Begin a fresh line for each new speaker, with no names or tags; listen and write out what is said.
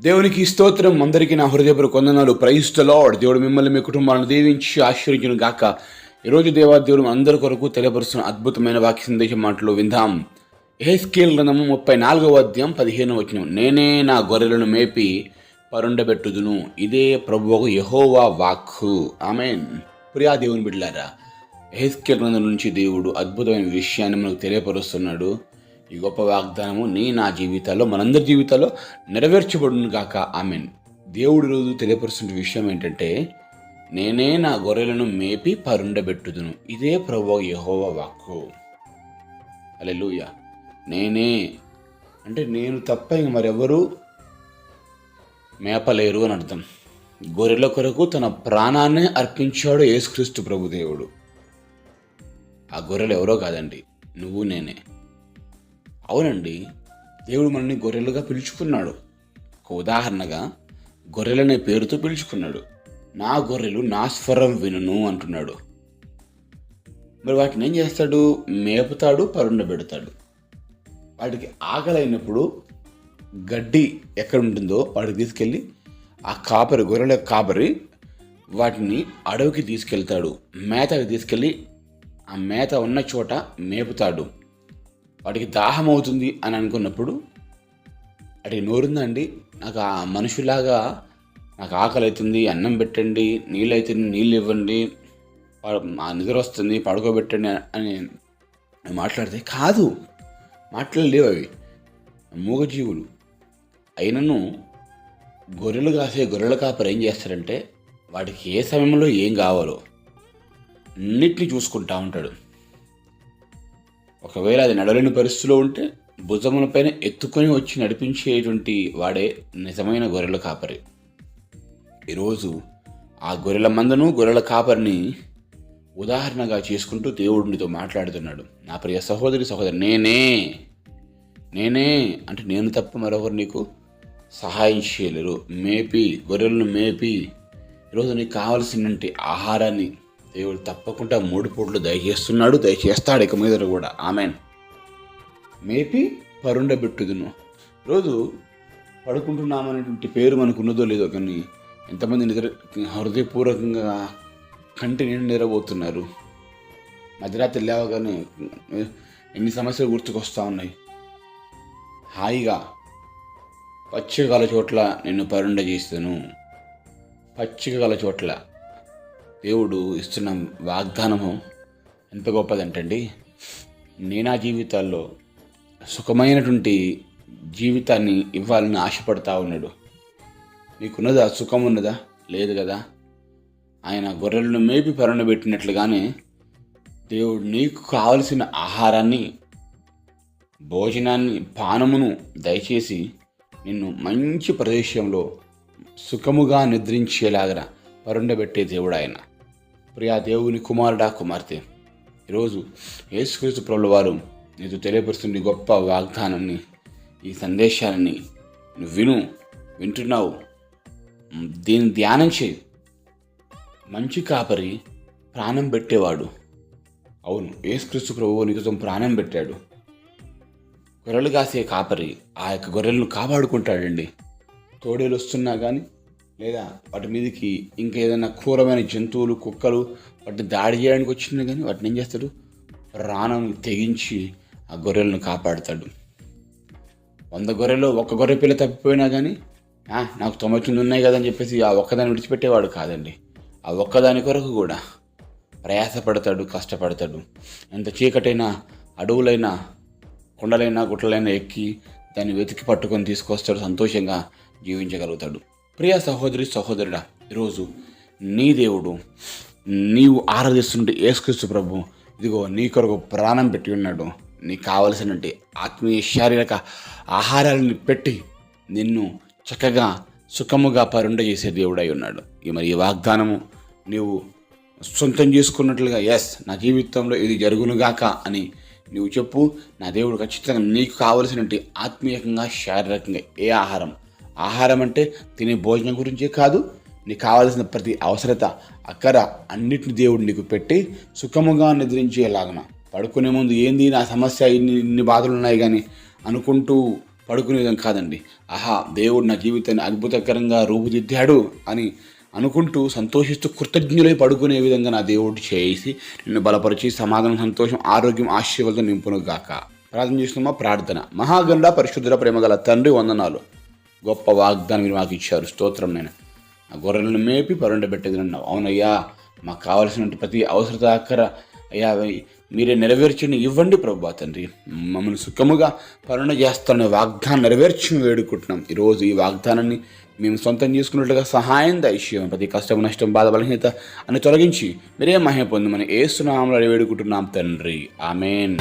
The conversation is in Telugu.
దేవునికి స్తోత్రం. అందరికీ నా హృదయపూర్వక కొందనాలు ప్రైస్తు లార్డ్ దేవుడు మిమ్మల్ని మీ కుటుంబాలను దీవించి ఆశీర్వదించును గాక. ఈరోజు దేవా దేవుడు అందరి కొరకు తెలియపరుస్తున్న అద్భుతమైన వాక్య సందేశం మాటలు విందాం. ఏస్కేల్ గ్రంథము ముప్పై నాలుగవ అధ్యాయం పదిహేను వచనం. నేనే నా గొర్రెలను మేపి పరుండబెట్టుదును. ఇదే ప్రభువుకు యహోవా వాక్కు. ఆమెన్. ప్రియా దేవుని బిడ్డారా ఏస్కేల్ గ్రంథం నుంచి దేవుడు అద్భుతమైన విషయాన్ని మనకు తెలియపరుస్తున్నాడు. ఈ గొప్ప వాగ్దానము నీ నా జీవితాల్లో మనందరి జీవితాల్లో నెరవేర్చబడును గాక. ఆమెన్. దేవుడి రోజు తెలియపరుస్తున్న విషయం ఏంటంటే నేనే నా గొర్రెలను మేపి పరుండబెట్టుదును. ఇదే ప్రభు యహోవ వాక్కు. అలెలుయ నేనే అంటే నేను తప్ప ఇంక మరెవరు మేపలేరు అని అర్థం. గొర్రెల కొరకు తన ప్రాణాన్ని అర్పించాడు యేసుక్రీస్తు ప్రభుదేవుడు. ఆ గొర్రెలు ఎవరో కాదండి నువ్వు నేనే. అవునండి. దేవుడు మనల్ని గొర్రెలుగా పిలుచుకున్నాడు. ఒక ఉదాహరణగా గొర్రెలనే పేరుతో పిలుచుకున్నాడు. నా గొర్రెలు నా స్వరం వినును అంటున్నాడు. మరి వాటిని ఏం చేస్తాడు? మేపుతాడు పరుండబెడతాడు. వాటికి ఆకలి అయినప్పుడు గడ్డి ఎక్కడ ఉంటుందో వాటికి తీసుకెళ్ళి ఆ కాపరి గొర్రెల కాపరి వాటిని అడవికి తీసుకెళ్తాడు. మేతకి తీసుకెళ్ళి ఆ మేత ఉన్న చోట మేపుతాడు. వాటికి దాహం అవుతుంది అని అనుకున్నప్పుడు వాటికి నోరుందండి నాకు ఆ మనుషులాగా నాకు ఆకలి అవుతుంది అన్నం పెట్టండి నీళ్ళు అవుతుంది నీళ్ళు ఇవ్వండి నిద్ర వస్తుంది పడుకోబెట్టండి అని మాట్లాడితే కాదు. మాట్లాడలేవు అవి. మూగజీవులు. అయినను గొర్రెలు కాసే గొర్రెల కాపరు ఏం చేస్తారంటే వాటికి ఏ సమయంలో ఏం కావాలో అన్నిటిని చూసుకుంటా ఉంటాడు. ఒకవేళ అది నడవలేని పరిస్థితిలో ఉంటే భుజములపైన ఎత్తుకొని వచ్చి నడిపించేటువంటి వాడే నిజమైన గొర్రెల కాపరి. ఈరోజు ఆ గొర్రెల మందను గొర్రెల కాపరిని ఉదాహరణగా చేసుకుంటూ దేవుడు నీతో మాట్లాడుతున్నాడు. నా ప్రియ సహోదరి సహోదరి నేనే నేనే అంటే నేను తప్ప మరొకరు నీకు సహాయం చేయలేరు. మేపి గొర్రెలను మేపి ఈరోజు నీకు కావలసినటువంటి ఆహారాన్ని దేవుడు తప్పకుండా మూడు పూట్లు దయచేస్తున్నాడు దయచేస్తాడు ఇక మీద కూడా. ఆమెన్. మేపి పరుండబెట్టుదును. రోజు పడుకుంటున్నామనేటువంటి పేరు మనకు ఉన్నదో లేదో కానీ ఎంతమంది నిద్ర హృదయపూర్వకంగా కంటి నిండు నిరబోతున్నారు మధ్యరాత్రి లేవగానే ఎన్ని సమస్యలు గుర్తుకొస్తూ ఉన్నాయి. హాయిగా పచ్చిక గల చోట్ల నిన్ను పరుండ చేస్తాను పచ్చిక గల చోట్ల దేవుడు ఇస్తున్న వాగ్దానము ఎంత గొప్పదంటండి? నేనా జీవితాల్లో సుఖమైనటువంటి జీవితాన్ని ఇవ్వాలని ఆశపడతా ఉన్నాడు. మీకున్నదా సుఖం ఉన్నదా లేదు కదా. ఆయన గొర్రెలను మేపి పెట్టినట్లుగానే దేవుడు నీకు కావలసిన ఆహారాన్ని భోజనాన్ని పానమును దయచేసి నిన్ను మంచి ప్రదేశంలో సుఖముగా నిద్రించేలాగా పరుండబెట్టే దేవుడు ఆయన. ప్రియా దేవుని కుమారుడా కుమార్తె. ఈరోజు యేసుక్రీస్తు ప్రభుల వారు నీకు తెలియపరుస్తున్న గొప్ప వాగ్దానాన్ని ఈ సందేశాన్ని నువ్వు విను వింటున్నావు. దీన్ని ధ్యానం చేయి. మంచి కాపరి ప్రాణం పెట్టేవాడు. అవును యేసుక్రీస్తు ప్రభువు నీకు ప్రాణం పెట్టాడు. గొర్రెలు కాసే కాపరి ఆ యొక్క గొర్రెలను కాపాడుకుంటాడండి. తోడేలు వస్తున్నా కానీ లేదా వాటి మీదకి ఇంకా ఏదైనా క్రూరమైన జంతువులు కుక్కలు వాటిని దాడి చేయడానికి వచ్చినా కానీ వాటిని ఏం చేస్తాడు? ప్రాణం తెగించి ఆ గొర్రెలను కాపాడుతాడు. వంద గొర్రెలు ఒక్క గొర్రె పిల్ల తప్పిపోయినా కానీ నాకు తొంభై తొమ్మిది ఉన్నాయి కదని చెప్పేసి ఆ ఒక్కదాన్ని విడిచిపెట్టేవాడు కాదండి. ఆ ఒక్కదాని కొరకు కూడా ప్రయాసపడతాడు కష్టపడతాడు. ఎంత చీకటైనా అడవులైనా కొండలైనా గుట్టలైనా ఎక్కి దాన్ని వెతికి పట్టుకొని తీసుకొస్తాడు సంతోషంగా జీవించగలుగుతాడు. ప్రియ సహోదరి సహోదరుడా ఈరోజు నీ దేవుడు నీవు ఆరాధిస్తుంటే ఏసుక్రీస్తు ప్రభు ఇదిగో నీ కొరకు ప్రాణం పెట్టి ఉన్నాడు. నీకు కావలసినటువంటి ఆత్మీయ శారీరక ఆహారాలను పెట్టి నిన్ను చక్కగా సుఖముగా పరుండ చేసే దేవుడై ఉన్నాడు. ఈ మరి ఈ వాగ్దానము నీవు సొంతం చేసుకున్నట్లుగా ఎస్ నా జీవితంలో ఇది జరుగునుగాక అని నువ్వు చెప్పు. నా దేవుడు ఖచ్చితంగా నీకు కావలసినటువంటి ఆత్మీయంగా శారీరకంగా ఏ ఆహారం ఆహారం అంటే తినే భోజనం గురించే కాదు నీకు కావాల్సిన ప్రతి అవసరత అక్కర అన్నిటిని దేవుడు నీకు పెట్టి సుఖముగా నిద్రించేలాగన. పడుకునే ముందు ఏంది నా సమస్య ఇన్ని ఇన్ని బాధలు ఉన్నాయి కానీ అనుకుంటూ పడుకునే విధంగా కాదండి. ఆహా దేవుడు నా జీవితాన్ని అద్భుతకరంగా రూపుదిద్దాడు అని అనుకుంటూ సంతోషిస్తూ కృతజ్ఞులై పడుకునే విధంగా నా దేవుడు చేసి నిన్ను బలపరిచి సమాధానం సంతోషం ఆరోగ్యం ఆశీర్వాదం నింపును గాక ప్రార్థన చేస్తున్నామా? ప్రార్థన. మహాగండ పరిశుద్ధుల ప్రేమగల తండ్రి వందనాలు. గొప్ప వాగ్దానం మీరు మాకు ఇచ్చారు. స్తోత్రం నేను ఆ గొర్రెలను మేపి పరుండబెట్టేది అన్నావు అవునయ్యా మాకు కావలసిన ప్రతి అవసరత అక్కర అయ్యా మీరే నెరవేర్చండి ఇవ్వండి ప్రభా తండ్రి. మమ్మల్ని సుఖముగా పరుణ చేస్తాను వాగ్దానం నెరవేర్చి వేడుకుంటున్నాం. ఈరోజు ఈ వాగ్దానాన్ని మేము సొంతం చేసుకున్నట్లుగా సహాయం దయచేయం ప్రతి కష్టం నష్టం బాధ బలహీనత అని తొలగించి మీరే మహిమ పొందమని ఏసునామలు వేడుకుంటున్నాం తండ్రి. ఆమెన్.